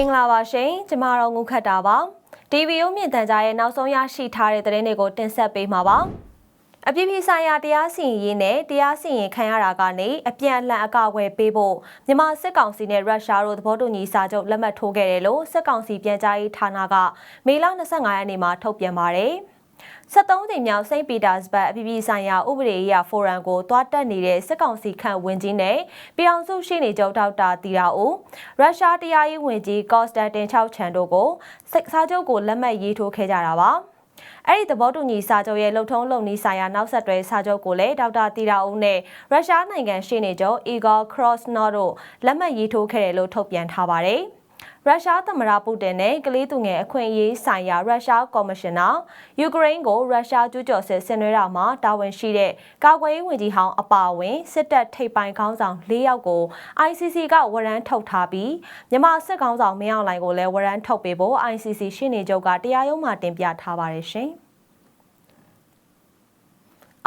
င်္ဂလာပါရှင်ကျမတို့ငုခတ်တာပါ DVO မြင့်တန်ကြားရဲ့နောက်ဆုံးရရှိထားတဲ့သတင်းတွေကိုတင်ဆက်ပေးမှာပါအပြည့်ပြည့်ဆိုင်ရာတရားစီရင်ရေးနဲ့တရားစီရင်ခံရတာကနေအပြန်အလှန်အကောက်ွယ်ပေးဖို့မြန်မာစစ်ကောင်စီနဲ့ရုရှားတို့သဘောတူညီစာချုပ်လက်မှတ်ထိုးခဲ့တယ်လို့စစ်ကောင်စီပြန်ကြားရေးဌာနကမေလ25ရက်နေ့မှာထုတ်ပြန်ပါတယ်။ 73ကြိမ်မြောက်စိန့်ပီတာစဘတ်အပြည်ပြည်ဆိုင်ရာဥပဒေရေးဖိုရမ်ကိုတွားတက်နေတဲ့စစ်ကောင်စီခန့်ဝင်ကြီးနဲ့ပြည်အောင်စုရှိနေကြဒေါက်တာတီရာအိုရုရှားတရားရေးဝန်ကြီးကော့စတန်တင်6ချန်တို့ကိုစစ်စားချုပ်ကိုလက်မှတ်ရေးထိုးခဲ့ကြတာပါအဲ့ဒီသဘောတူညီစာချုပ်ရဲ့လှုပ်ထုံးလုံနီးဆိုင်ရာနောက်ဆက်တွဲစာချုပ်ကိုလည်းဒေါက်တာတီရာဦးနဲ့ရုရှားနိုင်ငံရှေ့နေချုပ်အီဂေါခရော့စနော့တို့လက်မှတ်ရေးထိုးခဲ့တယ်လို့ထုတ်ပြန်ထားပါတယ်။ ရုရှားသမ္မတပူတင်နဲ့ကလေးသူငယ်အခွင့်အရေးဆိုင်ရာရုရှားကော်မရှင်နာယူကရိန်းကိုရုရှားကျူးကျော်စစ်ဆင်နွှဲတာမှာတာဝန်ရှိတဲ့ကာကွယ်ရေးဝန်ကြီးဟောင်းအပါအဝင်စစ်တပ်ထိပ်ပိုင်းခေါင်းဆောင်၄ယောက်ကို ICC ကဝရမ်းထုတ်ထားပြီးမြန်မာစစ်ခေါင်းဆောင်မင်းအောင်လှိုင်ကိုလည်းဝရမ်းထုတ်ပေးဖို့ ICC ရှင်းနေချုပ်ကတရားရုံးမှာတင်ပြထားပါတယ်ရှင်။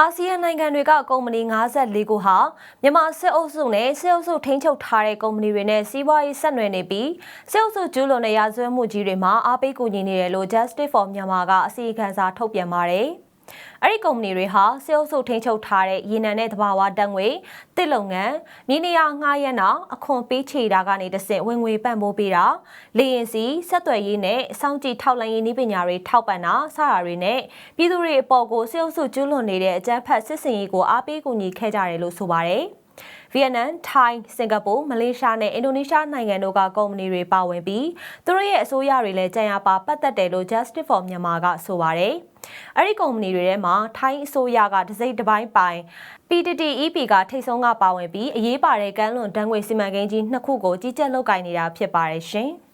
အာဆီယံနိုင်ငံတွေကကုမ္ပဏီ54ခုဟာမြန်မာစစ်အုပ်စုနဲ့စစ်အုပ်စုထိန်းချုပ်ထားတဲ့ကုမ္ပဏီတွေနဲ့စီးပွားရေးဆက်နွယ်နေပြီးစစ်အုပ်စုကျူးလွန်တဲ့ရာဇဝတ်မှုကြီးတွေမှာအားပေးကူညီနေတယ်လို့ Justice for Myanmar ကအစီအခံစာထုတ်ပြန်ပါတယ်။ အဲ့ဒီကုမ္ပဏီတွေဟာစေအုပ်စုထိန်းချုပ်ထားတဲ့ရေနံနဲ့သဘာဝဓာတ်ငွေတစ်လုပ်ငန်းမြေနေရာငှားရမ်းတာအခွန်ပေးချေတာကနေတဆင့်ဝင်ငွေပံ့ပိုးပေးတာလေရင်စီဆက်သွယ်ရေးနဲ့စောင့်ကြည့်ထောက်လှမ်းရေးနည်းပညာတွေထောက်ပံ့တာစတာတွေနဲ့ပြည်သူတွေအပေါ်ကိုစေအုပ်စုကျူးလွန်နေတဲ့အကြမ်းဖက်စစ်စင်ရေးကိုအားပေးကူညီခဲ့ကြတယ်လို့ဆိုပါတယ် ဗီယက်နမ်၊ထိုင်း၊စင်ကာပူ၊မလေးရှားနဲ့အင်ဒိုနီးရှားနိုင်ငံတို့ကကုမ္ပဏီတွေပါဝင်ပြီးသူတို့ရဲ့အစိုးရတွေလည်းကြံရပါပတ်သက်တယ်လို့ Justice for Myanmar ကဆိုပါတယ်။အဲ့ဒီကုမ္ပဏီတွေထဲမှာထိုင်းအစိုးရကတစိမ့်တစ်ပိုင်းပိုင် PTTEP ကထိတ်ဆုံးကပါဝင်ပြီးအရေးပါတဲ့ကမ်းလွန်တန်းငွေစီမံကိန်းကြီးနှစ်ခုကိုကြီးကြပ်လုပ်ကိုင်နေတာဖြစ်ပါတယ်ရှင်။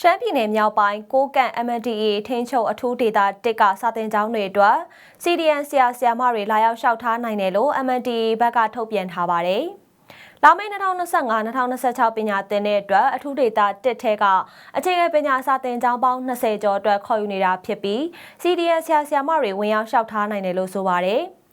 ရှမ်းပြည်နယ်မြောက်ပိုင်းကိုကန့် MNDAA ထိန်းချုပ်အထူးဒေသတစ်ကစာတင်ကျောင်းတွေအတွက် CDN ဆရာဆရာမတွေလာရောက်လျှောက်ထားနိုင်တယ်လို့ MNDAA ဘက်ကထုတ်ပြန်ထားပါတယ်။လာမယ့်2025-2026ပညာသင်တဲ့အတွက်အထူးဒေတာတစ်ထဲကအခြေခံပညာစာသင်ကျောင်းပေါင်း20ကျော်အတွက်ခေါ်ယူနေတာဖြစ်ပြီး CDN ဆရာဆရာမတွေဝင်ရောက်လျှောက်ထားနိုင်တယ်လို့ဆိုပါတယ်။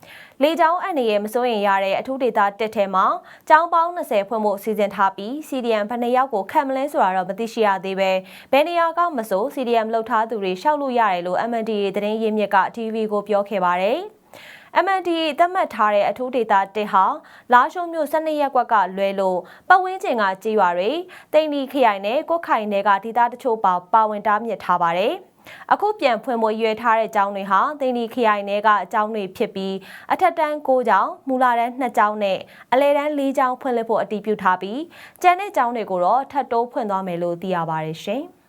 လေကြောင်းအန္တရာယ်မစိုးရင်ရတဲ့အထူးဒေသတက်ထဲမှာကျောင်းပေါင်း20ဖွင့်ဖို့စီစဉ်ထားပြီး CDM ဘယ်နှယောက်ကိုခံမလဲဆိုတာတော့မသိရှိရသေးပဲဘယ်နေရာကမဆို CDM လှုပ်ထားသူတွေရှောက်လို့ရတယ်လို့ MNDA သတင်းရင်းမြစ်က TV ကိုပြောခဲ့ပါတယ်။ MNDA သတ်မှတ်ထားတဲ့အထူးဒေတာတစ်ဟာလာရှုံမြို့12ရက်ကွက်ကလွဲလို့ပတ်ဝန်းကျင်ကကြေးရွာတွေတိန်ဒီခရိုင်နဲ့ကွက်ခိုင်တွေကဒေတာတချို့ပါပါဝင်တားမြစ်ထားပါတယ်။ အခုပြန်ဖွင့်ဖို့ရွေထားတဲ့ကျောင်းတွေဟာသိန္နီခရိုင်နယ်ကအကျောင်းတွေဖြစ်ပြီးအထက်တန်း6ကျောင်းမူလာတန်း2ကျောင်းနဲ့အလယ်တန်း4ကျောင်းဖွင့်လှစ်ဖို့အတည်ပြုထားပြီးကျန်တဲ့ကျောင်းတွေကိုတော့ထပ်တိုးဖွင့်သွားမယ်လို့သိရပါတယ်ရှင်။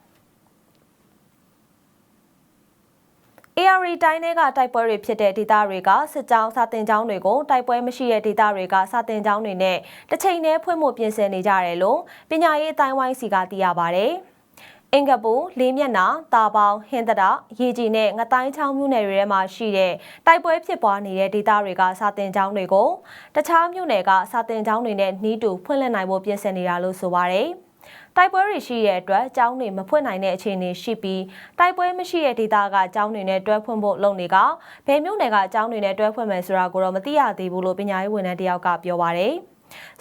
AR တိုင်းတွေကတိုက်ပွဲတွေဖြစ်တဲ့ဒေသတွေကစစ်ကြောင်းစာတင်ကြောင်းတွေကိုတိုက်ပွဲမရှိတဲ့ဒေသတွေကစာတင်ကြောင်းတွေနဲ့တစ်ချိန်တည်းဖွင့်ဖို့ပြင်ဆင်နေကြတယ်လို့ပညာရေးအတိုင်းဝိုင်းစီကသိရပါဗျ။ အင်္ဂပူလေးမျက်နှာတာပေါင်းဟင်းတရရေကြီးနဲ့ငတိုင်းချောင်းမြို့နယ်တွေထဲမှာရှိတဲ့တိုက်ပွဲဖြစ်ပွားနေတဲ့ဒေသတွေကစာတင်ကျောင်းတွေကိုတခြားမြို့နယ်ကစာတင်ကျောင်းတွေနဲ့နှီးတူဖွင့်လှစ်နိုင်ဖို့ပြင်ဆင်နေတာလို့ဆိုပါတယ်တိုက်ပွဲတွေရှိတဲ့အတွက်ကျောင်းတွေမဖွင့်နိုင်တဲ့အခြေအနေရှိပြီးတိုက်ပွဲမရှိတဲ့ဒေသကကျောင်းတွေနဲ့တွဲဖွင့်ဖို့လုပ်နေကဘယ်မြို့နယ်ကကျောင်းတွေနဲ့တွဲဖွင့်မယ်ဆိုတာကိုတော့မသိရသေးဘူးလို့ပညာရေးဝန်ထမ်းတယောက်ကပြောပါတယ်။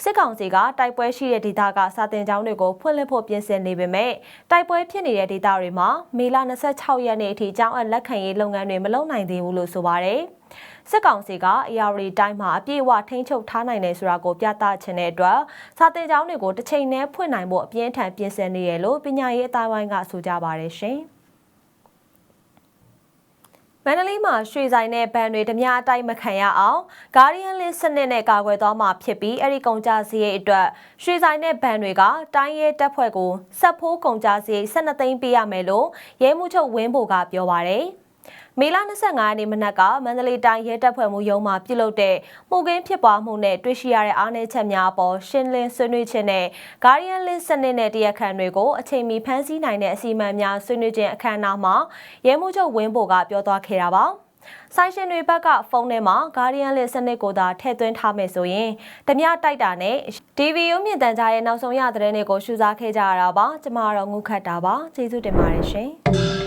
စစ်ကောင်စီကတိုက်ပွဲရှိတဲ့ဒေသကစာတင်ကျောင်းတွေကိုဖွင့်လှစ်ဖို့ပြင်ဆင်နေပေမဲ့တိုက်ပွဲဖြစ်နေတဲ့ဒေသတွေမှာမေလ26ရက်နေ့အထိကျောင်းအပ်လက်ခံရေးလုပ်ငန်းတွေမလုပ်နိုင်သေးဘူးလို့ဆိုပါတယ်စစ်ကောင်စီက AR တိုင်းမှာအပြည့်အဝထိန်းချုပ်ထားနိုင်တယ်ဆိုတာကိုပြသချင်တဲ့အတွက်စာတင်ကျောင်းတွေကိုတစ်ချိန်နဲ့ဖွင့်နိုင်ဖို့အပြင်းထန်ပြင်ဆင်နေရလို့ပညာရေးအတိုင်းဝိုင်းကဆိုကြပါတယ်ရှင်။ မန္တလေးမှာရွှေဆိုင်နဲ့ဘဏ်တွေဓမြအတိုက်မခံရအောင် Guardian List စနစ်နဲ့ကာကွယ်သွားမှာဖြစ်ပြီးအဲ့ဒီကုန်ကြစရိတ်အတွက်ရွှေဆိုင်နဲ့ဘဏ်တွေကတိုင်းရဲတပ်ဖွဲ့ကိုဆက်ဖိုးကုန်ကြစရိတ်12သိန်းပေးရမယ်လို့ရဲမှုချုပ်ဝင်းဘိုကပြောပါတယ်။ မေလ25ရက်နေ့မနက်ကမန္တလေးတိုင်းရဲတပ်ဖွဲ့မှုရုံးမှပြုလုပ်တဲ့မှုကင်းဖြစ်ပွားမှုနဲ့တွေ့ရှိရတဲ့အားနည်းချက်များအပေါ်ရှင်းလင်းဆွေးနွေးခြင်းနဲ့ Guardian List စနစ်နဲ့တရားခံတွေကိုအချိန်မီဖမ်းဆီးနိုင်တဲ့အစီအမံများဆွေးနွေးခြင်းအခမ်းအနားမှာရဲမှုချုပ်ဝင်းဘိုကပြောသွားခဲ့တာပါ။ဆိုင်ရှင်တွေဘက်ကဖုန်းထဲမှာ Guardian List စနစ်ကိုသာထည့်သွင်းထားမယ်ဆိုရင်ဓမြတိုက်တာနဲ့ DVU မြင့်တန်ကြားရဲ့နောက်ဆုံးရသတင်းတွေကိုရှုစားခဲ့ကြရတာပါကျမတော့ငုခတ်တာပါကျေးဇူးတင်ပါတယ်ရှင်